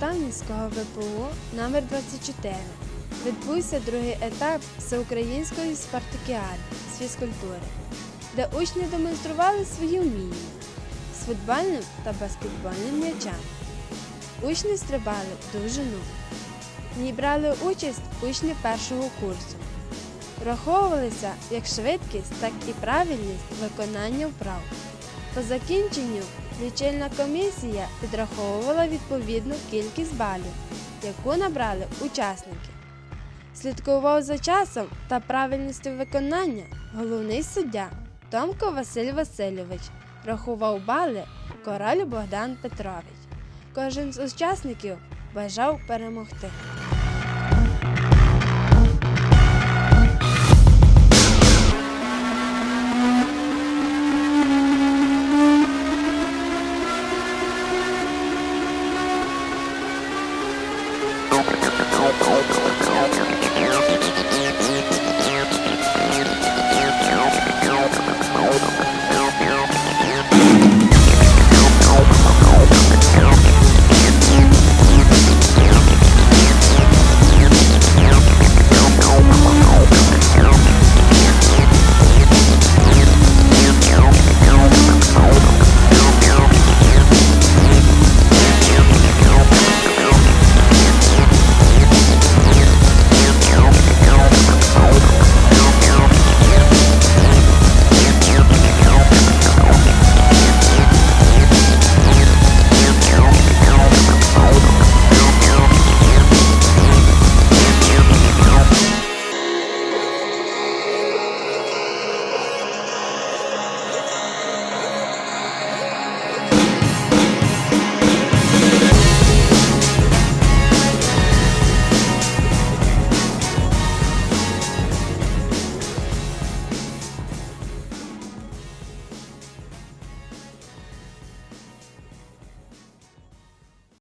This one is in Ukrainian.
Дарницького ВПУ номер 24 відбувся другий етап всеукраїнської спартакіади з фізкультури, де учні демонстрували свої вміння з футбольним та баскетбольним м'ячем. Учні стрибали в довжину. В ній брали участь учні першого курсу. Враховувалися як швидкість, так і правильність виконання вправ. По закінченню лічильна комісія підраховувала відповідну кількість балів, яку набрали учасники. Слідкував за часом та правильністю виконання головний суддя Томко Василь Васильович, рахував бали Король Богдан Петрович. Кожен з учасників бажав перемогти.